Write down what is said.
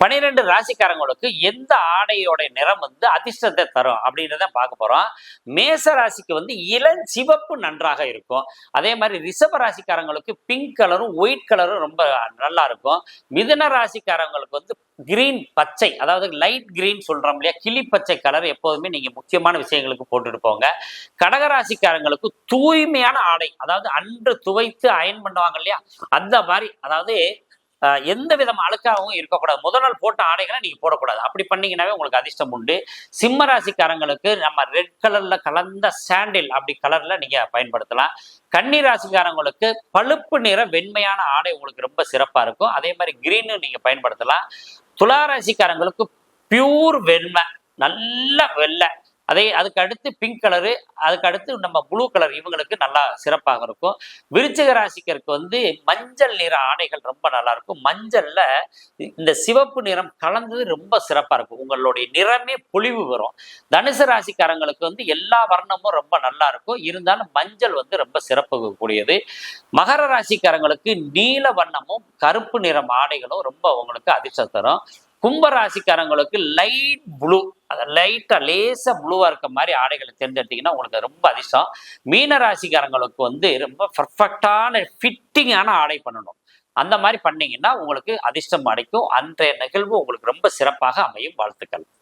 பனிரெண்டு ராசிக்காரங்களுக்கு எந்த ஆடையோட நிறம் வந்து அதிர்ஷ்டத்தை தரும் அப்படின்றத பார்க்க போறோம். மேச ராசிக்கு வந்து இளம் சிவப்பு நன்றாக இருக்கும். அதே மாதிரி ரிஷப ராசிக்காரங்களுக்கு பிங்க் கலரும் ஒயிட் கலரும் ரொம்ப நல்லா இருக்கும். மிதுன ராசிக்காரங்களுக்கு வந்து கிரீன் பச்சை அதாவது லைட் கிரீன் சொல்றோம் இல்லையா? கிளி பச்சை கலர் எப்போதுமே நீங்க முக்கியமான விஷயங்களுக்கு போட்டுட்டு போங்க. கடகராசிக்காரங்களுக்கு தூய்மையான ஆடை அதாவது அன்று துவைத்து அயன் பண்ணுவாங்க இல்லையா? அந்த மாதிரி அதாவது எந்த விதம் அழுக்காகவும் இருக்கக்கூடாது. முதல் நாள் போட்ட ஆடைகளை நீங்க போடக்கூடாது. அப்படி பண்ணீங்கன்னாவே உங்களுக்கு அதிர்ஷ்டம் உண்டு. சிம்ம ராசிக்காரங்களுக்கு நம்ம ரெட் கலர்ல கலந்த சாண்டில் அப்படி கலர்ல நீங்க பயன்படுத்தலாம். கன்னி ராசிக்காரங்களுக்கு பழுப்பு நிற வெண்மையான ஆடை உங்களுக்கு ரொம்ப சிறப்பா இருக்கும். அதே மாதிரி கிரீனு நீங்க பயன்படுத்தலாம். துலா ராசிக்காரங்களுக்கு பியூர் வெண்மை நல்ல வெள்ளை. அதே அதுக்கு அடுத்து பிங்க் கலரு அதுக்கு அடுத்து நம்ம ப்ளூ கலர் இவங்களுக்கு நல்லா சிறப்பாக இருக்கும். விருச்சிக ராசிக்கருக்கு வந்து மஞ்சள் நிற ஆடைகள் ரொம்ப நல்லா இருக்கும். மஞ்சள்ல இந்த சிவப்பு நிறம் கலந்தது ரொம்ப சிறப்பா இருக்கும். உங்களுடைய நிறமே பொழிவு வரும். தனுசு ராசிக்காரங்களுக்கு வந்து எல்லா வர்ணமும் ரொம்ப நல்லா இருக்கும். இருந்தாலும் மஞ்சள் வந்து ரொம்ப சிறப்பு கூடியது. மகர ராசிக்காரங்களுக்கு நீல வண்ணமும் கருப்பு நிறம் ஆடைகளும் ரொம்ப உங்களுக்கு அதிர்ஷ்டம் தரும். கும்ப ராசிக்காரங்களுக்கு லைட் ப்ளூ அதை லைட்டா லேசா ப்ளூவா இருக்க மாதிரி ஆடைகளை தேர்ந்தெடுத்தீங்கன்னா உங்களுக்கு ரொம்ப அதிர்ஷ்டம். மீன ராசிக்காரங்களுக்கு வந்து ரொம்ப பர்ஃபெக்டான ஃபிட்டிங்கான ஆடை பண்ணணும். அந்த மாதிரி பண்ணீங்கன்னா உங்களுக்கு அதிர்ஷ்டம் அடைக்கும். அன்றைய நிகழ்வு உங்களுக்கு ரொம்ப சிறப்பாக அமையும். வாழ்த்துக்கள்.